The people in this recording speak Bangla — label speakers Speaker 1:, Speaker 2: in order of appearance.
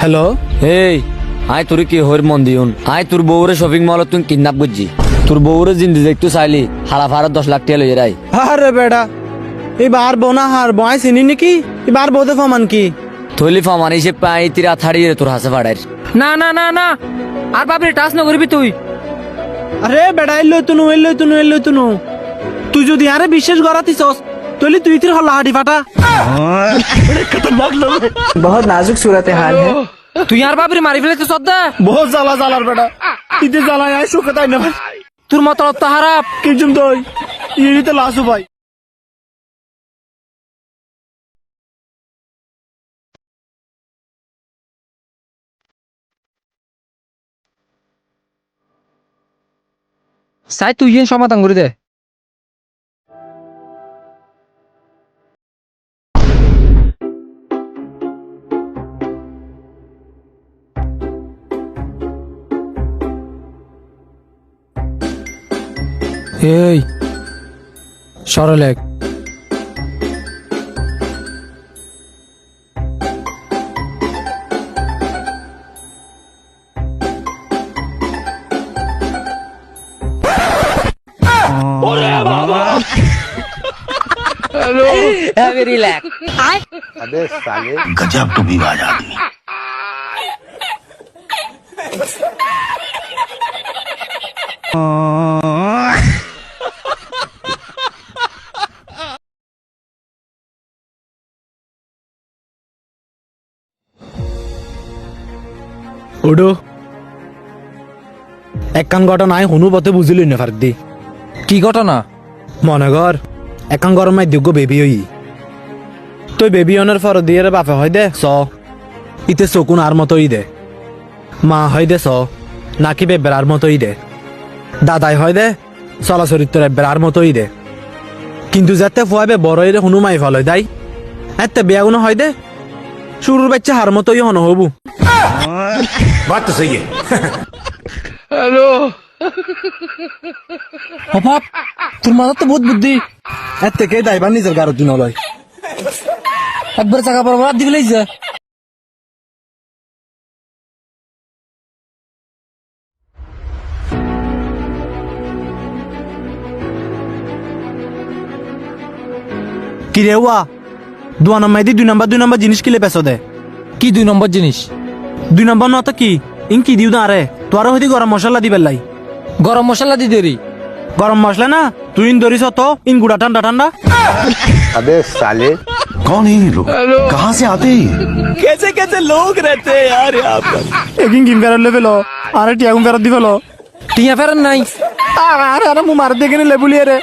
Speaker 1: হ্যালো
Speaker 2: এই আয় তোর কি হর মন দিউন? আয় তোর বউরে শপিং মলত তুই কিডন্যাপ করছি। তোর বউরে জিন্দি দেখতে চাইলি হারা ফারা দশ লাখ টাকা লইয়ে রাই।
Speaker 1: আরে বেটা এবার বোনা হার বয় চিনি নাকি? এবার বোধে ফমান কি?
Speaker 2: থইলি ফামানি সে পাই তিরা থাড়িয়ে তোর হাসে ফাড়াই
Speaker 3: না না না না আর বাপরে টাচ না করবি তুই?
Speaker 1: আরে বেটা এলো তুনু এলো তুনু এলো তুনু তুই যদি আরে বিশ্বাস গড়াতিস তাহলে তুই তির হল হাডি ফাটা।
Speaker 4: বহুত নাজুক সুরতে হাল হ্যাঁ।
Speaker 3: তুই আর বাবরি মারি ফেলে তো সদ্দা?
Speaker 1: বহুত জ্বালা জ্বালার বেটা। ইতে জ্বালা আয় সুখে তাই না?
Speaker 3: তোর মতলব খারাপ। কি
Speaker 1: জুম দই ইয়ে তো লাসু ভাই
Speaker 3: সাই তুই সমাধান করে দেয় এই সরলেখ
Speaker 5: गजब तो विवाद आदमी
Speaker 1: ওডো। একখান ঘটনায় হনু পথে বুঝিলি না ফারদি
Speaker 3: কি ঘটনা?
Speaker 1: মনে কর একান গরম মাই দিগ্য বেবি হই তুই বেবি অনের ফর দিয়ে বাপে হয় দে স ইতে চকুন আর মতোই দে। মা হয় দে স নাকি বে বেড়ার মতোই দে। দাদাই হয় দে চলা চরিত্র বেড়ার মতোই দে। কিন্তু যাতে ফুয়াবে বড়ই রে হুনু মাই ফল দাই। এতে বিয়া গুণ হয় দে। শুরুর বাচ্চা হার মতোই হন হবু।
Speaker 5: बात तो सही है
Speaker 3: অভাব তোর মাথা তো বহুত বুদ্ধি
Speaker 1: এতে কে দাইবার নিজের গারত দিন লয়
Speaker 3: একবার চাকা পর রাত দিকে যা
Speaker 1: কি রে হুয়া দুয়া নাম্বার দি দুই নাম্বার দুই নাম্বার জিনিস কিলে পেছো দে
Speaker 3: কি দুই নম্বর জিনিস
Speaker 1: দুই নম্বর ন তো কি ইন কি দিও না রে তোর হইতে গরম মশলা দিবেল লাই
Speaker 3: গরম মশলা দি দেরি
Speaker 1: গরম মশলা না তুই ইন ধরিস তো ইন গুড়া ঠান্ডা ঠান্ডা
Speaker 5: अबे साले कौन है ये लोग कहाँ से आते हैं ये?
Speaker 1: कैसे कैसे लोग रहते हैं यार यहाँ पर একিন কিম ফেরত লে ফেলো আরে টিয়াগুম ফেরত দি ফেলো
Speaker 3: টিয়া ফেরেন নাই
Speaker 1: আরে আরে মু মার দেখে নি লেবুলিয়ে রে